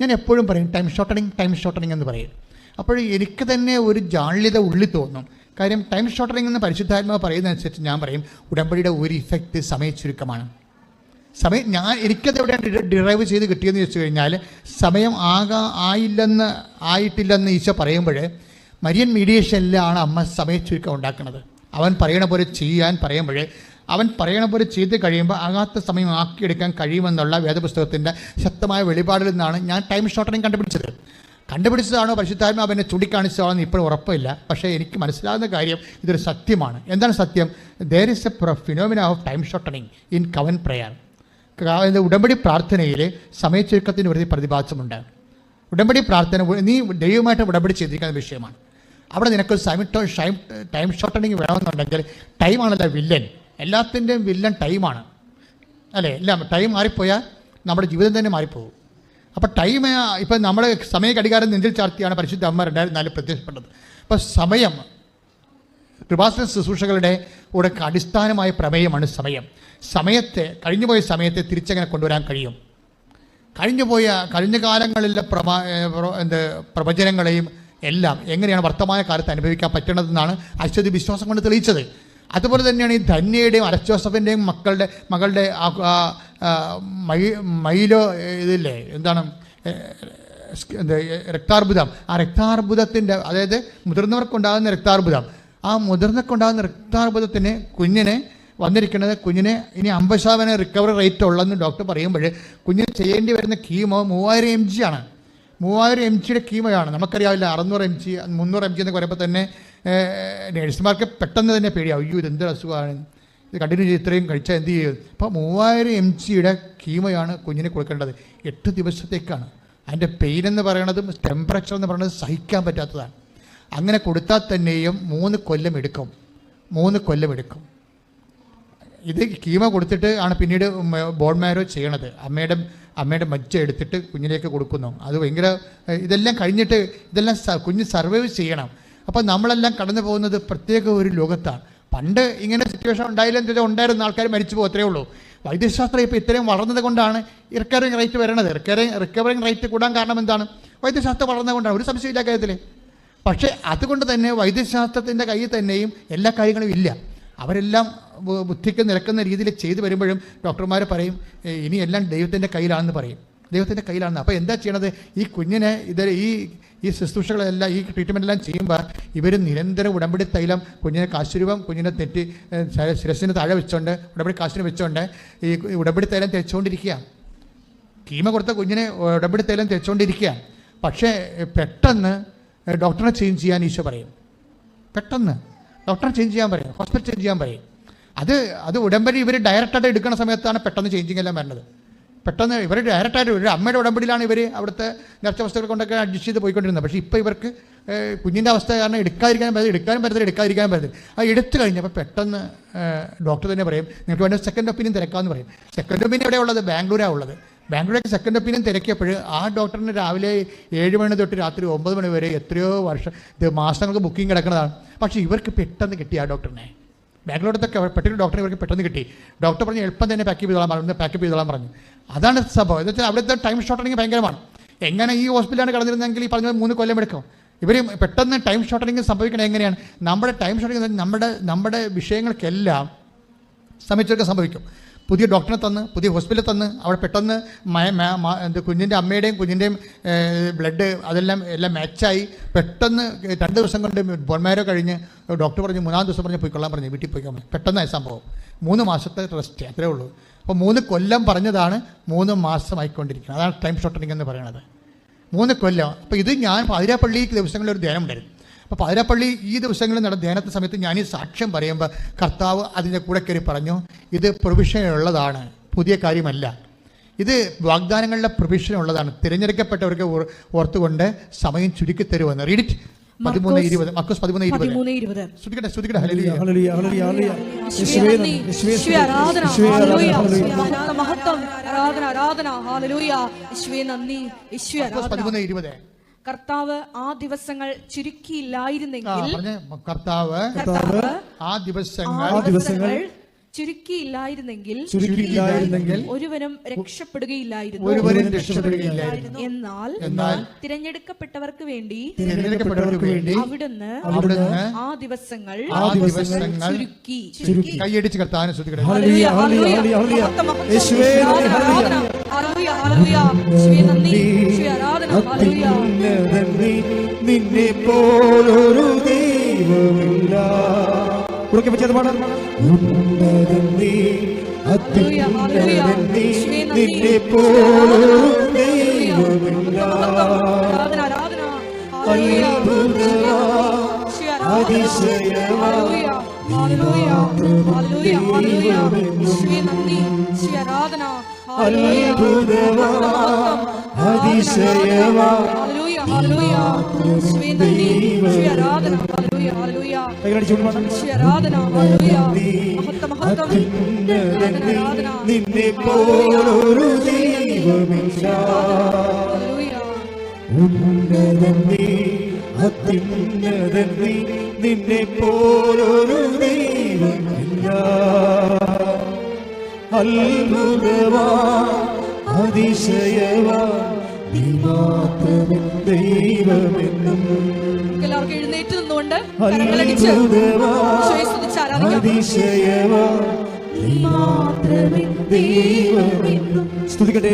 ഞാൻ എപ്പോഴും പറയും ടൈം ഷോർട്ടണിങ് ടൈം ഷോർട്ടണിങ് എന്ന് പറയും. അപ്പോൾ എനിക്ക് തന്നെ ഒരു ജാള്യത ഉള്ളിൽ തോന്നും. കാര്യം ടൈം ഷോർട്ടണിങ് എന്ന് പരിശുദ്ധാത്മാവ് പറയുന്നതനുസരിച്ച് ഞാൻ പറയും ഉടമ്പടിയുടെ ഒരു ഇഫക്റ്റ് സമയ ചുരുക്കമാണ്. സമയം ഞാൻ എനിക്കത് എവിടെയാണ് ഡിറൈവ് ചെയ്ത് കിട്ടിയെന്ന് ചോദിച്ചു കഴിഞ്ഞാൽ സമയം ആകാ ആയില്ലെന്ന് ആയിട്ടില്ലെന്ന് ഈശോ പറയുമ്പോൾ മരിയൻ മീഡിയേഷനിലാണ് അമ്മ സമയ ചുരുക്കം ഉണ്ടാക്കുന്നത്. അവൻ പറയണ പോലെ ചെയ്യാൻ പറയുമ്പോൾ അവൻ പറയണ പോലെ ചെയ്ത് കഴിയുമ്പോൾ ആകാത്ത സമയം ആക്കിയെടുക്കാൻ കഴിയുമെന്നുള്ള വേദപുസ്തകത്തിന്റെ ശക്തമായ വെളിപാടിൽ നിന്നാണ് ഞാൻ ടൈം ഷോർട്ടനിങ് കണ്ടുപിടിച്ചത്. കണ്ടുപിടിച്ചതാണോ പരിശുദ്ധാത്മ അവനെ ചൂണ്ടിക്കാണിച്ചതാണെന്ന് ഇപ്പോഴും ഉറപ്പില്ല. പക്ഷേ എനിക്ക് മനസ്സിലാകുന്ന കാര്യം ഇതൊരു സത്യമാണ്. എന്താണ് സത്യം? There is a phenomena of time shortening in covenant prayer ഉടമ്പടി പ്രാർത്ഥനയിൽ സമയച്ചുരുക്കത്തിന് ഒരു പ്രതിഭാസമുണ്ട്. ഉടമ്പടി പ്രാർത്ഥന നീ ദൈവമായിട്ട് ഉടമ്പടി ചെയ്തിരിക്കുന്ന വിഷയമാണ്. അവിടെ നിനക്ക് സമയത്തോ ടൈം ടൈം ഷോർട്ടണിങ് വേണമെന്നുണ്ടെങ്കിൽ ടൈമാണല്ലോ വില്ലൻ. എല്ലാത്തിന്റെയും വില്ലൻ ടൈമാണ്. അല്ലേ? എല്ലാം ടൈം മാറിപ്പോയാൽ നമ്മുടെ ജീവിതം തന്നെ മാറിപ്പോകും. അപ്പോൾ ടൈം ഇപ്പം നമ്മൾ സമയ ഘടികാരം നെഞ്ചിൽ ചാർത്തിയാണ് പരിശുദ്ധ അമ്മ രണ്ടായിരത്തി നാലിൽ പ്രത്യക്ഷപ്പെട്ടത്. അപ്പോൾ സമയം കൃപാസന ശുശ്രൂഷകളുടെ കൂടെ അടിസ്ഥാനമായ പ്രമേയമാണ് സമയം. സമയത്തെ കഴിഞ്ഞുപോയ സമയത്തെ തിരിച്ചങ്ങനെ കൊണ്ടുവരാൻ കഴിയും. കഴിഞ്ഞുപോയ കഴിഞ്ഞ കാലങ്ങളിലെ പ്രമാ എന്ത് പ്രവചനങ്ങളെയും എല്ലാം എങ്ങനെയാണ് വർത്തമാന കാലത്ത് അനുഭവിക്കാൻ പറ്റണതെന്നാണ് അശ്വതി വിശ്വാസം കൊണ്ട് തെളിയിച്ചത്. അതുപോലെ തന്നെയാണ് ഈ ധന്യയുടെയും അലസ് ജോസഫിന്റെയും മക്കളുടെ മകളുടെ മൈ മൈലോ ഇതില്ലേ എന്താണ് രക്താർബുദം. ആ രക്താർബുദത്തിന്റെ അതായത് മുതിർന്നവർക്കുണ്ടാകുന്ന രക്താർബുദം. ആ മുതിർന്നവർക്കുണ്ടാകുന്ന രക്താർബുദത്തിന് കുഞ്ഞിനെ വന്നിരിക്കുന്നത് കുഞ്ഞിനെ ഇനി അമ്പത് ശതമാനം റിക്കവറി റേറ്റ് ഉള്ളതെന്ന് ഡോക്ടർ പറയുമ്പോൾ കുഞ്ഞിന് ചെയ്യേണ്ടി വരുന്ന കീമോ മൂവായിരം എം ജി ആണ്. മൂവായിരം എം ജിയുടെ കീമോയാണ് നമുക്കറിയാവില്ല അറുന്നൂറ് എം ജി മുന്നൂറ് എം ജി എന്ന് പറയുമ്പോൾ തന്നെ നേഴ്സുമാർക്ക് പെട്ടെന്ന് തന്നെ പേടിയാവും അയ്യോ ഇതെന്തൊരു അസുഖമാണ്? ഇത് കണ്ടിന്യൂ ചെയ്ത് ഇത്രയും കഴിച്ചാൽ എന്ത് ചെയ്യും? അപ്പോൾ മൂവായിരം എം ജിയുടെ കീമയാണ് കുഞ്ഞിനെ കൊടുക്കേണ്ടത്. എട്ട് ദിവസത്തേക്കാണ്. അതിന്റെ പെയിൻ എന്ന് പറയണതും ടെമ്പറേച്ചർ എന്ന് പറയുന്നത് സഹിക്കാൻ പറ്റാത്തതാണ്. അങ്ങനെ കൊടുത്താൽ തന്നെയും മൂന്ന് കൊല്ലം എടുക്കും. മൂന്ന് കൊല്ലം എടുക്കും. ഇത് കീമ കൊടുത്തിട്ട് ആണ് പിന്നീട് ബോൺ മാരോ ചെയ്യണത്. അമ്മയുടെ അമ്മയുടെ മജ്ജ എടുത്തിട്ട് കുഞ്ഞിലേക്ക് കൊടുക്കുന്നു. അത് ഭയങ്കര ഇതെല്ലാം കഴിഞ്ഞിട്ട് ഇതെല്ലാം കുഞ്ഞ് സർവൈവ് ചെയ്യണം. അപ്പോൾ നമ്മളെല്ലാം കടന്നു പോകുന്നത് പ്രത്യേക ഒരു ലോകത്താണ്. പണ്ട് ഇങ്ങനെ സിറ്റുവേഷൻ ഉണ്ടായില്ലെന്ന് വെച്ചാൽ ഉണ്ടായിരുന്ന ആൾക്കാർ മരിച്ചു പോകത്രേ ഉള്ളൂ. വൈദ്യശാസ്ത്രം ഇപ്പോൾ ഇത്രയും വളർന്നത് കൊണ്ടാണ് റിക്കവറിങ് റേറ്റ് വരണത്. റിക്കവറിങ് റിക്കവറിങ് റേറ്റ് കൂടാൻ കാരണം എന്താണ്? വൈദ്യശാസ്ത്രം വളർന്നത് കൊണ്ടാണ്. ഒരു സംശയമില്ല കാര്യത്തിൽ പക്ഷേ അതുകൊണ്ട് തന്നെ വൈദ്യശാസ്ത്രത്തിന്റെ കയ്യിൽ തന്നെയും എല്ലാ കാര്യങ്ങളും ഇല്ല. അവരെല്ലാം ബുദ്ധിക്ക് നിരക്കുന്ന രീതിയിൽ ചെയ്തു വരുമ്പോഴും ഡോക്ടർമാർ പറയും ഇനിയെല്ലാം ദൈവത്തിന്റെ കയ്യിലാണെന്ന് പറയും. ദൈവത്തിന്റെ കയ്യിലാണ്. അപ്പോൾ എന്താ ചെയ്യണത്? ഈ കുഞ്ഞിനെ ഇത് ഈ ഈ ശുശ്രൂഷകളെല്ലാം ഈ ട്രീറ്റ്മെന്റ് എല്ലാം ചെയ്യുമ്പോൾ ഇവർ നിരന്തരം ഉടമ്പടി തൈലം കുഞ്ഞിനെ കാശുരൂപം കുഞ്ഞിനെ തെറ്റി ശിരസിന് താഴെ വെച്ചോണ്ട് ഉടമ്പടി കാശിന് വെച്ചോണ്ട് ഈ ഉടമ്പടി തൈലം തേച്ചുകൊണ്ടിരിക്കുക കീമ കൊടുത്ത കുഞ്ഞിനെ ഉടമ്പടി തൈലം തേച്ചുകൊണ്ടിരിക്കുക പക്ഷേ പെട്ടെന്ന് ഡോക്ടറെ ചേഞ്ച് ചെയ്യാൻ ഈശോ പറയും. പെട്ടെന്ന് ഡോക്ടറെ ചേഞ്ച് ചെയ്യാൻ പറയും. ഹോസ്പിറ്റൽ ചേഞ്ച് ചെയ്യാൻ പറയും. അത് അത് ഉടമ്പടി ഇവർ ഡയറക്റ്റായിട്ട് എടുക്കുന്ന സമയത്താണ് പെട്ടെന്ന് ചേഞ്ചിങ് എല്ലാം വരുന്നത് പെട്ടെന്ന് ഇവർ ഡയറക്റ്റായിട്ട് ഒരു അമ്മയുടെ ഉടമ്പടിയിലാണ് ഇവർ അവിടുത്തെ നേർച്ച വസ്തുക്കൾ കൊണ്ടൊക്കെ അഡ്ജസ്റ്റ് ചെയ്ത് പോയിക്കൊണ്ടിരുന്നത്. പക്ഷേ ഇപ്പോൾ ഇവർക്ക് കുഞ്ഞിന്റെ അവസ്ഥ കാരണം എടുക്കാതിരിക്കാൻ പറ്റില്ല എടുക്കാനും പറ്റത്തില്ല എടുക്കാതിരിക്കാൻ പറ്റില്ല അത് എടുത്തു കഴിഞ്ഞപ്പോൾ പെട്ടെന്ന് ഡോക്ടർ തന്നെ പറയും നിങ്ങൾക്ക് വേണ്ട സെക്കൻഡ് ഒപ്പീനിയൻ തിരക്കാമെന്ന് പറയും. സെക്കൻഡ് ഒപ്പീനിയൻ എവിടെ ഉള്ളത്? ബാംഗ്ലൂരാണ് ഉള്ളത്. ബാംഗ്ലൂരേക്ക് സെക്കൻഡ് ഒപ്പീനിയൻ തിരക്കിയപ്പോൾ ആ ഡോക്ടറിന് രാവിലെ ഏഴ് മണി തൊട്ട് രാത്രി ഒമ്പത് മണി വരെ എത്രയോ വർഷം ഇത് മാസങ്ങൾക്ക് ബുക്കിംഗ് കിടക്കുന്നതാണ്. പക്ഷേ ഇവർക്ക് പെട്ടെന്ന് കിട്ടി ആ ഡോക്ടറിനെ. ബാംഗ്ലൂരത്തൊക്കെ പെട്ടെന്ന് ഡോക്ടറെ ഇവർക്ക് പെട്ടെന്ന് കിട്ടി. ഡോക്ടർ പറഞ്ഞു എളുപ്പം തന്നെ പാക്ക് ചെയ്തോളാം പറഞ്ഞു പാക്കപ്പ് ചെയ്തോളാം പറഞ്ഞു. അതാണ് സംഭവം. എന്ന് വെച്ചാൽ അവിടുത്തെ ടൈം ഷോർട്ടണിങ് ഭയങ്കരമാണ്. എങ്ങനെ ഈ ഹോസ്പിറ്റലാണ് കടന്നിരുന്നെങ്കിൽ ഈ പറഞ്ഞ മൂന്ന് കൊല്ലം എടുക്കും. ഇവർ പെട്ടെന്ന് ടൈം ഷോർട്ടണിങ് സംഭവിക്കണത് എങ്ങനെയാണ്? നമ്മുടെ ടൈം ഷോർട്ടണിങ് നമ്മുടെ നമ്മുടെ വിഷയങ്ങൾക്കെല്ലാം സമയത്തൊക്കെ സംഭവിക്കും. പുതിയ ഡോക്ടറെ തന്ന് പുതിയ ഹോസ്പിറ്റലിൽ തന്ന് അവിടെ പെട്ടെന്ന് കുഞ്ഞിന്റെ അമ്മയുടെയും കുഞ്ഞിന്റെയും ബ്ലഡ് അതെല്ലാം എല്ലാം മാച്ചായി പെട്ടെന്ന് രണ്ട് ദിവസം കൊണ്ട് ബോൺമാരോ കഴിഞ്ഞ് ഡോക്ടർ പറഞ്ഞു മൂന്നാം ദിവസം പറഞ്ഞ് പോയിക്കൊള്ളാൻ പറഞ്ഞു വീട്ടിൽ പോയിക്കാൻ പറഞ്ഞു പെട്ടെന്നായി സംഭവം. മൂന്ന് മാസത്തെ റെസ്റ്റ് അത്രേ ഉള്ളൂ. അപ്പോൾ മൂന്ന് കൊല്ലം പറഞ്ഞതാണ് മൂന്ന് മാസമായിക്കൊണ്ടിരിക്കുന്നത്. അതാണ് ടൈം ഷോർട്ടനിങ് എന്ന് പറയുന്നത്. മൂന്ന് കൊല്ലം. അപ്പോൾ ഇത് ഞാൻ പാതിരാപ്പള്ളി ദിവസങ്ങളിൽ ഒരു ധ്യാനം ഉണ്ടായിരുന്നു അപ്പോൾ പതിരപ്പള്ളി ഈ ദിവസങ്ങളിൽ നടന്ന ധ്യാനത്തെ സമയത്ത് ഞാൻ ഈ സാക്ഷ്യം പറയുമ്പോൾ കർത്താവ് അതിന്റെ കൂടെ കയറി പറഞ്ഞു ഇത് പ്രൊവിഷൻ ഉള്ളതാണ് പുതിയ കാര്യമല്ല. ഇത് വാഗ്ദാനങ്ങളുടെ പ്രൊവിഷൻ ഉള്ളതാണ് തിരഞ്ഞെടുക്കപ്പെട്ടവർക്ക് ഓർ- ഓർത്തുകൊണ്ട് സമയം ചുരുക്കി തരുമെന്ന്. റീഡിറ്റ് പതിമൂന്ന് മർക്കോസ് ഇരുപത്. മക്കോസ് പതിമൂന്ന് ഇരുപത്. കർത്താവ് ആ ദിവസങ്ങൾ ആ ചുരുക്കിയില്ലായിരുന്നെങ്കിൽ കർത്താവ് കർത്താവ് ആ ദിവസങ്ങൾ ആ ദിവസങ്ങൾ ചുരുക്കിയില്ലായിരുന്നെങ്കിൽ ചുരുക്കിയില്ലായിരുന്നെങ്കിൽ ഒരുവനും രക്ഷപ്പെടുകയില്ലായിരുന്നു. ഒരുവനും രക്ഷപ്പെടുകയില്ലായിരുന്നു. എന്നാൽ എന്നാൽ തിരഞ്ഞെടുക്കപ്പെട്ടവർക്ക് വേണ്ടി തിരഞ്ഞെടുക്കപ്പെട്ടവർക്ക് വേണ്ടി അവിടുന്ന് അവിടുന്ന് ആ ദിവസങ്ങൾ ആ ദിവസങ്ങൾ ചുരുക്കി ചുരുക്കി. കൈയടിച്ച് കർത്താവിനെ ശ്രദ്ധിക്കട്ടെ ഹല്ലേലൂയ, ഹല്ലേലൂയ. യേശുവേ നന്ദി, യേശുവേ ആരാധന, നീ, നിന്നെ പോലൊരു ദൈവമില്ല. ഉറക്കെ വെച്ചത് പാടാം നിന്നെ പോലൊരു ദൈവമില്ല. ആരാധന. അതിശയമാ ഹല്ലേലൂയ, ഹല്ലേലൂയ, ഹല്ലേലൂയ, ഹല്ലേലൂയ. യേശുവേ നന്ദി, യേശുവേ ആരാധന. ഹല്ലേലൂയ. അത്ഭുതമാ അതിശയമാ hallelujah, hallelujah. യേശുവേ നന്ദി, യേശുവേ ആരാധന. Hallelujah, hallelujah. കൈകളടിച്ചുകൊണ്ട് പാടാം യേശുവേ ആരാധന, ഹല്ലേലൂയ. മഹത്വം, മഹത്വം. അത്യുന്നതൻ ആരാധന, നീ, ആരാധന. നിന്നെ പോലൊരു ദൈവമില്ല ഹല്ലേലൂയ. നീ നിന്നെ പോലൊരു ദൈവമില്ല അത്ഭുതവാ അതിശയവാ നീ മാത്രമേ ദൈവമെന്നും. എല്ലാവർക്കും എഴുന്നേറ്റ് നിന്നുകൊണ്ട് അതിശയമാ നീ മാത്രമേ ദൈവമെന്നും. സ്തുതിക്കട്ടെ.